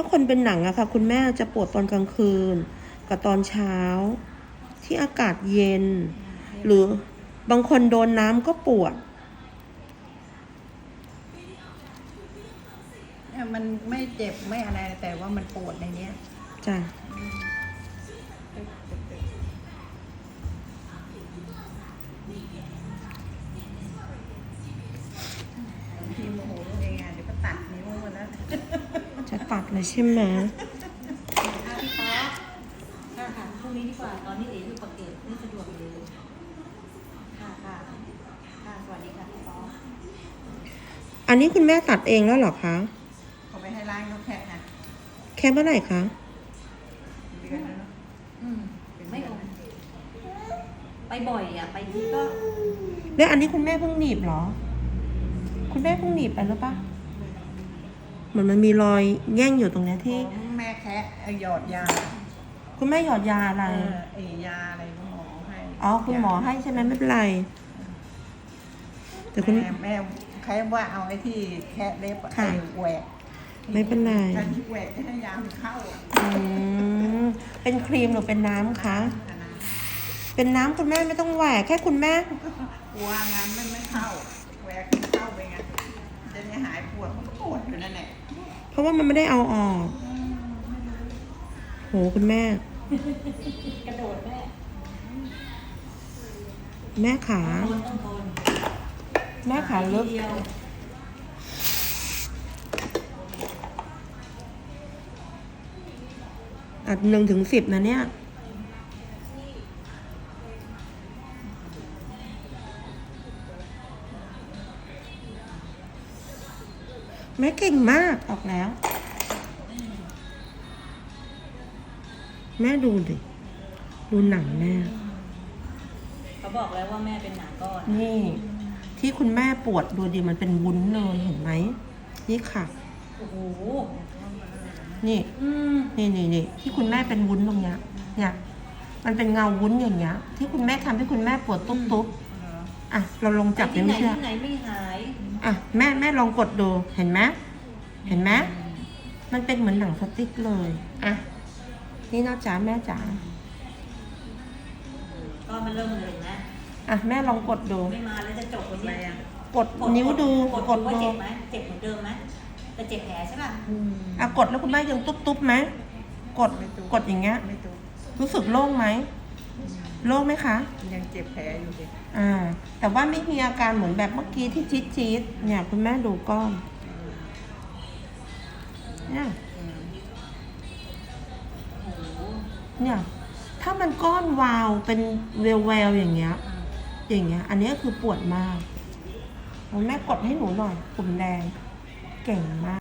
ถ้าคนเป็นหนังอะค่ะ คุณแม่จะปวดตอนกลางคืน กับตอนเช้า ที่อากาศเย็น หรือบางคนโดนน้ำก็ปวดเนี่ยมันไม่เจ็บไม่อะไรแต่ว่ามันปวดในเนี้ยจ้ะ ทีโมโหตัวเองอะเดี๋ยวก็ตัดนิ้วมาแล้ว จะตัด เลยใช่ไหมค่ะพี่ป๊อกค่ะค่ะพรุ่งนี้ดีกว่า ตอนนี้เอ๋อยู่ปากเกร็ดไม่สะดวกเลย ค่ะค่ะค่ะ สวัสดีค่ะพี่ป๊อกอันนี้คุณแม่ตัดเองแล้วเหรอคะขาไปให้ร้านเขาแค่นะแค่เมื่อไหร่คะเดือนแล้วเนอะอืมไม่ลงไปบ่อยอะ ไปที่ก็ แล้วอันนี้คุณแม่เพิ่งหนีบเหรอ คุณแม่เพิ่งหนีบไปหรือปะ มือนมันมีรอยแย่งอยู่ตรงเนี้ยที่ ของแม่แคะไอ้หยอดยาคุณแม่หยอดยาอะไร เออไอ้ยาอะไรหมอให้อ๋อ คุณหมอให้ใช่ไหมไม่เป็นไร แต่คุณ แม่แม่ใครว่าเอาไอ้ที่แคะเล็บอะค่ะไอ้แหวกไม่เป็นไรถ้าแหวกจะให้ยามันเข้าอะอืมเป็นครีมหรือเป็นน้ำคะ อันนั้นเป็นน้ำคุณแม่ไม่ต้องแหวกแค่คุณแม่ กลัวงานมันไม่เข้าแหวกเข้าไปไงจะได้ หายปวดมันก็ปวดอยู่นั่นแหละเพราะว่ามันไม่ได้เอาออก โหคุณแม่ กระโดดแม่แม่ขาโดนต้องโดนแม่ขาลึกเดียวอัดหนึ่งถึงสิบนะเนี่ย แม่เก่งมากออกแล้ว แม่ดูดิ ดูหนังแม่ เขาบอกแล้วว่าแม่เป็นหนาก้อนนี่ ที่คุณแม่ปวดดูดิมันเป็นวุ้นเลยเห็นไหม นี่ค่ะ โอ้โหนี่อืมนี่นี่นี่ที่คุณแม่เป็นวุ้นตรงเนี้ยเนี่ย มันเป็นเงาวุ้นอย่างเงี้ย ที่คุณแม่ทำให้คุณแม่ปวดตุ๊บตุ๊บอะเราลองจับไปยังที่ไหนไม่เชื่อ ที่ไหนไม่หาย อะแม่แม่ลองกดดูเห็นไหมเห็นไหมมันเป็นเหมือนหนังสติ๊กเลยอะนี่นะจ๋าแม่จ๋าก็มันเริ่มเลยนะอะแม่ลองกดดูไม่มาแล้วจะจบวันอะไรนี้อะกดนิ้วดูกดกดว่าดูเจ็บไหมเจ็บเหมือนเดิมไหมแต่เจ็บแผลใช่ป่ะอะกดแล้วคุณแม่ยังตุ๊บตุ๊บไหมกดกดอย่างเงี้ยไม่ถูกรู้สึกโล่งไหม โล่งไหมคะ ยังเจ็บแผลอยู่ดิอ่า แต่ว่าไม่มีอาการเหมือนแบบเมื่อกี้ที่จี๊ดจี๊ดเนี่ยคุณแม่ดูก้อนเนี่ยอืมโอ้โหเนี่ย ถ้ามันก้อนวาวเป็นเวลเวลอย่างเงี้ย อย่างเงี้ย อันนี้คือปวดมากเอาแม่กดให้หนูหน่อยปุ่มแดง เก่งมาก